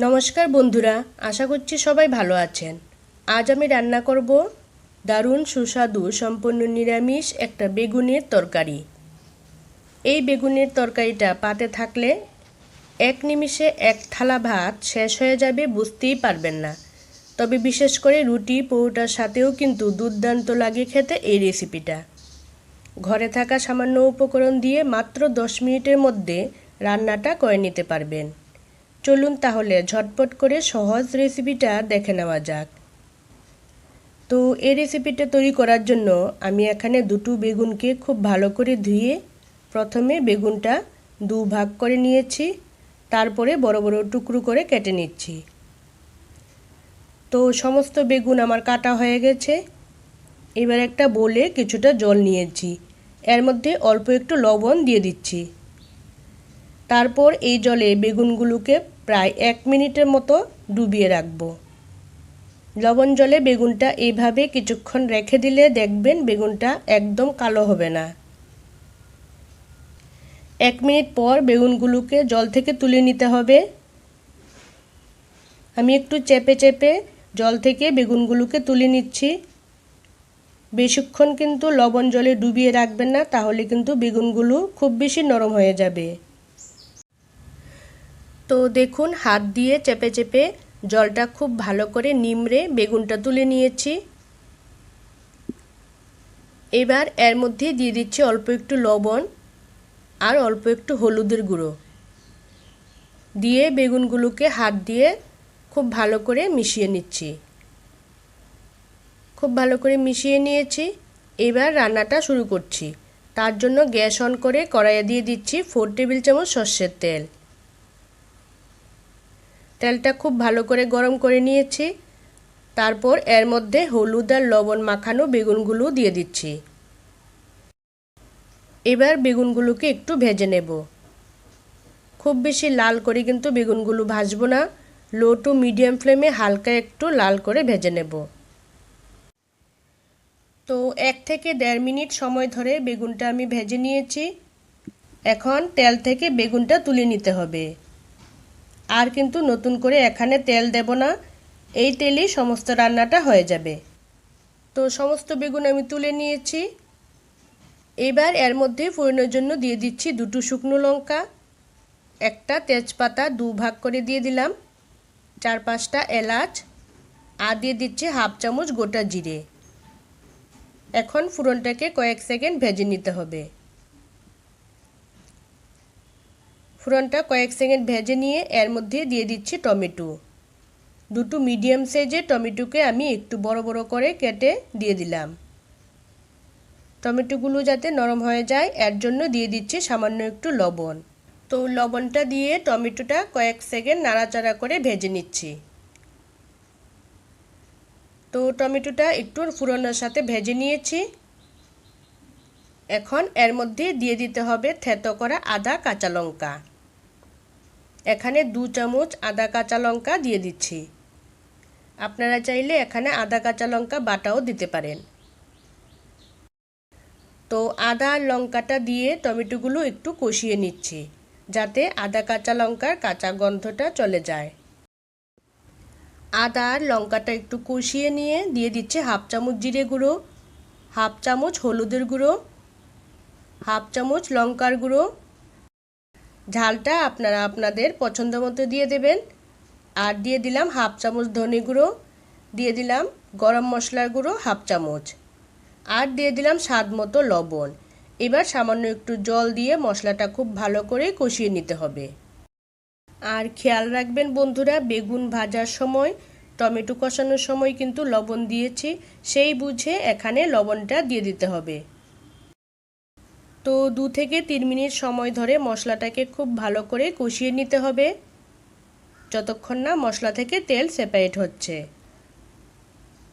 নমস্কার বন্ধুরা, আশা করছি সবাই ভালো আছেন। আজ আমি রান্না করব দারুণ সুস্বাদু সম্পূর্ণ নিরামিষ একটা বেগুনের তরকারি। এই বেগুনের তরকারিটা পাতে থাকলে এক নিমিষে এক থালা ভাত শেষ হয়ে যাবে বুঝতেই পারবেন না। তবে বিশেষ করে রুটি, পরোটার সাথেও কিন্তু দুর্দান্ত লাগে খেতে এই রেসিপিটা। ঘরে থাকা সামান্য উপকরণ দিয়ে মাত্র দশ মিনিটের মধ্যে রান্নাটা করে নিতে পারবেন। চলুন তাহলে ঝটপট করে সহজ রেসিপিটা দেখে নেওয়া যাক। তো এই রেসিপিটা তৈরি করার জন্য আমি এখানে দুটো বেগুনকে খুব ভালো করে ধুয়ে প্রথমে বেগুনটা দু ভাগ করে নিয়েছি, তারপরে বড় বড় টুকরো করে কেটে নিচ্ছি। তো সমস্ত বেগুন আমার কাটা হয়ে গেছে। এবার একটা বলে কিছুটা জল নিয়েছি। এর মধ্যে অল্প একটু লবণ দিয়ে দিচ্ছি। তারপর এই জলে বেগুনগুলোকে প্রায় এক মিনিটের মতো ডুবিয়ে রাখব। লবণ জলে বেগুনটা এইভাবে কিছুক্ষণ রেখে দিলে দেখবেন বেগুনটা একদম কালো হবে না। এক মিনিট পর বেগুনগুলোকে জল থেকে তুলে নিতে হবে। আমি একটু চেপে চেপে জল থেকে বেগুনগুলোকে তুলে নিচ্ছি। বেশিক্ষণ কিন্তু লবণ জলে ডুবিয়ে রাখবেন না, তাহলে কিন্তু বেগুনগুলো খুব বেশি নরম হয়ে যাবে। তো দেখুন, হাত দিয়ে চেপে চেপে জলটা খুব ভালো করে নিমড়ে বেগুনটা তুলে নিয়েছি। এবার এর মধ্যে দিয়ে দিচ্ছি অল্প একটু লবণ আর অল্প একটু হলুদের গুঁড়ো। দিয়ে বেগুনগুলোকে হাত দিয়ে খুব ভালো করে মিশিয়ে নিচ্ছি। খুব ভালো করে মিশিয়ে নিয়েছি। এবার রান্নাটা শুরু করছি। তার জন্য গ্যাস অন করে কড়াইয়ে দিয়ে দিচ্ছি ফোর টেবিল চামচ সর্ষের তেল। তেলটা খুব ভালো করে গরম করে নিয়েছি। তারপর এর মধ্যে হলুদ আর লবণ মাখানো বেগুনগুলো দিয়ে দিচ্ছি। এবার বেগুনগুলোকে একটু ভেজে নেব। খুব বেশি লাল করে কিন্তু বেগুনগুলো ভাজবো না। লো টু মিডিয়াম ফ্লেমে হালকা একটু লাল করে ভেজে নেব। তো এক থেকে দেড় মিনিট সময় ধরে বেগুনটা আমি ভেজে নিয়েছি। এখন তেল থেকে বেগুনটা তুলে নিতে হবে। আর কিন্তু নতুন করে এখানে তেল দেব না। এই তেলেই সমস্ত রান্নাটা হয়ে যাবে। তো সমস্ত বেগুন আমি তুলে নিয়েছি। এবার এর মধ্যে ফোড়নের জন্য দিয়ে দিচ্ছি দুটো শুকনো লঙ্কা, একটা তেজপাতা দু ভাগ করে দিয়ে দিলাম, চার পাঁচটা এলাচ, আর দিয়ে দিচ্ছি হাফ চামচ গোটা জিরে। এখন ফুরনটাকে কয়েক সেকেন্ড ভেজে নিতে হবে। ফুরনটা কয়েক সেকেন্ড ভেজে নিয়ে এর মধ্যে দিয়ে দিচ্ছি টমেটো। দুটো মিডিয়াম সাইজের টমেটোকে আমি একটু বড় বড় করে কেটে দিয়ে দিলাম। টমেটোগুলো যাতে নরম হয়ে যায়, এর জন্য দিয়ে দিচ্ছি সামান্য একটু লবণ। তো লবণটা দিয়ে টমেটোটা কয়েক সেকেন্ড নাড়াচাড়া করে ভেজে নিচ্ছি। তো টমেটোটা একটু ফুরনের সাথে ভেজে নিয়েছি। এখন এর মধ্যে দিয়ে দিতে হবে থেতো করা আদা কাঁচা লঙ্কা। এখানে দু চামচ আদা কাঁচা লঙ্কা দিয়ে দিচ্ছি। আপনারা চাইলে এখানে আদা কাঁচা লঙ্কা বাটাও দিতে পারেন। তো আদা আর লঙ্কাটা দিয়ে টমেটোগুলো একটু কষিয়ে নিচ্ছি, যাতে আদা কাঁচা লঙ্কার কাঁচা গন্ধটা চলে যায়। আদা আর লঙ্কাটা একটু কষিয়ে নিয়ে দিয়ে দিচ্ছে হাফ চামচ জিরে গুঁড়ো, হাফ চামচ হলুদের গুঁড়ো হাফ চামচ লঙ্কার গুঁড়ো। ঝালটা আপনারা আপনাদের পছন্দ মতো দিয়ে দেবেন। আর দিয়ে দিলাম হাফ চামচ ধনে গুঁড়ো। দিয়ে দিলাম গরম মশলার গুঁড়ো হাফ চামচ। আর দিয়ে দিলাম স্বাদ মতো লবণ। এবার সামান্য একটু জল দিয়ে মশলাটা খুব ভালো করে কষিয়ে নিতে হবে। আর খেয়াল রাখবেন বন্ধুরা, বেগুন ভাজার সময়, টমেটো কষানোর সময় কিন্তু লবণ দিয়েছি। সেই বুঝে এখানে লবণটা দিয়ে দিতে হবে। তো দু থেকে তিন মিনিট সময় ধরে মশলাটাকে খুব ভালো করে কষিয়ে নিতে হবে। যতক্ষণ না মশলা থেকে তেল সেপারেট হচ্ছে।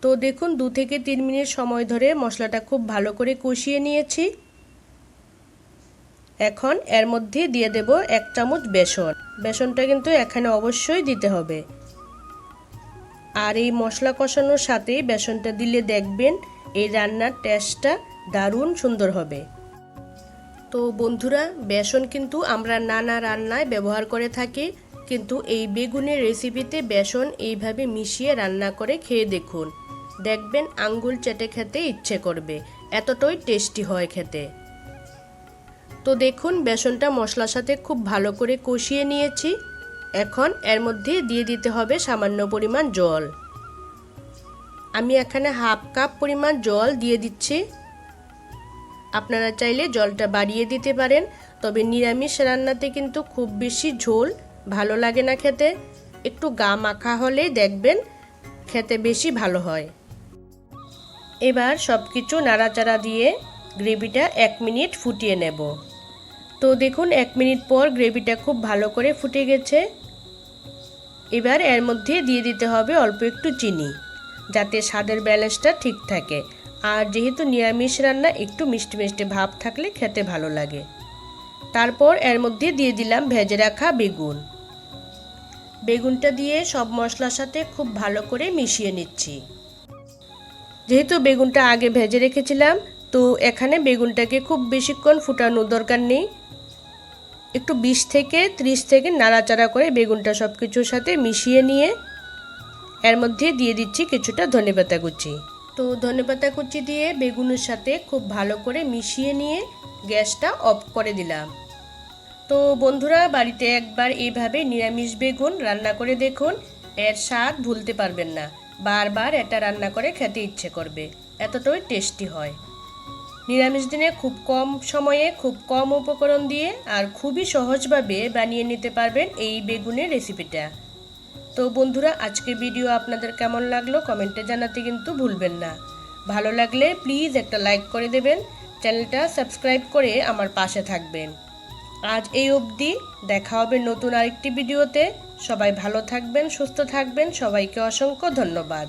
তো দেখুন, দু থেকে তিন মিনিট সময় ধরে মশলাটা খুব ভালো করে কষিয়ে নিয়েছি। এখন এর মধ্যে দিয়ে দেব এক চামচ বেসন। বেসনটা কিন্তু এখানে অবশ্যই দিতে হবে। আর এই মশলা কষানোর সাথে বেসনটা দিলে দেখবেন এই রান্নার টেস্টটা দারুণ সুন্দর হবে। তো বন্ধুরা, বেসন কিন্তু আমরা নানা রান্নায় ব্যবহার করে থাকি, কিন্তু এই বেগুনের রেসিপিতে বেসন এইভাবে মিশিয়ে রান্না করে খেয়ে দেখুন। দেখবেন আঙ্গুল চেটে খেতে ইচ্ছে করবে, এতটাই টেস্টি হয় খেতে। তো দেখুন, বেসনটা মশলার সাথে খুব ভালো করে কষিয়ে নিয়েছি। এখন এর মধ্যে দিয়ে দিতে হবে সামান্য পরিমাণ জল। আমি এখানে হাফ কাপ পরিমাণ জল দিয়ে দিচ্ছি। আপনারা চাইলে জলটা বাড়িয়ে দিতে পারেন, তবে নিরামিষ রান্নাতে কিন্তু খুব বেশি ঝোল ভালো লাগে না খেতে। একটু গা মাখা হলেই দেখবেন খেতে বেশি ভালো হয়। এবার সব কিছু নাড়াচাড়া দিয়ে গ্রেভিটা এক মিনিট ফুটিয়ে নেব। তো দেখুন, এক মিনিট পর গ্রেভিটা খুব ভালো করে ফুটে গেছে। এবার এর মধ্যে দিয়ে দিতে হবে অল্প একটু চিনি, যাতে স্বাদের ব্যালেন্সটা ঠিক থাকে। আর যেহেতু নিরামিষ রান্না একটু মিষ্টি মিষ্টি ভাব থাকলে খেতে ভালো লাগে। তারপর এর মধ্যে দিয়ে দিলাম ভেজে রাখা বেগুন। বেগুনটা দিয়ে সব মশলার সাথে খুব ভালো করে মিশিয়ে নিচ্ছি। যেহেতু বেগুনটা আগে ভেজে রেখেছিলাম, তো এখানে বেগুনটাকে খুব বেশিক্ষণ ফুটানোর দরকার নেই। একটু বিশ থেকে ত্রিশ থেকে নাড়াচাড়া করে বেগুনটা সব কিছুর সাথে মিশিয়ে নিয়ে এর মধ্যে দিয়ে দিচ্ছি কিছুটা ধনেপাতা কুচি। তো ধনেপাতা কুচি দিয়ে বেগুনের সাথে খুব ভালো করে মিশিয়ে নিয়ে গ্যাসটা অফ করে দিলাম। তো বন্ধুরা, বাড়িতে একবার এইভাবে নিরামিষ বেগুন রান্না করে দেখুন, এর স্বাদ ভুলতে পারবেন না। বারবার এটা রান্না করে খেতে ইচ্ছে করবে, এতটাই টেস্টি হয়। নিরামিষ দিনে খুব কম সময়ে খুব কম উপকরণ দিয়ে আর খুবই সহজভাবে বানিয়ে নিতে পারবেন এই বেগুনের রেসিপিটা। তো বন্ধুরা আজকে ভিডিও আপনাদের কেমন লাগল কমেন্টে জানাতে কিন্তু ভুলবেন না। ভালো লাগলে প্লিজ একটা লাইক করে দেবেন, চ্যানেলটা সাবস্ক্রাইব করে আমার পাশে থাকবেন। আজ এই অবধি দেখা হবে নতুন আরেকটি ভিডিওতে। সবাই ভালো থাকবেন, সুস্থ থাকবেন, সবাইকে অসংখ্য ধন্যবাদ।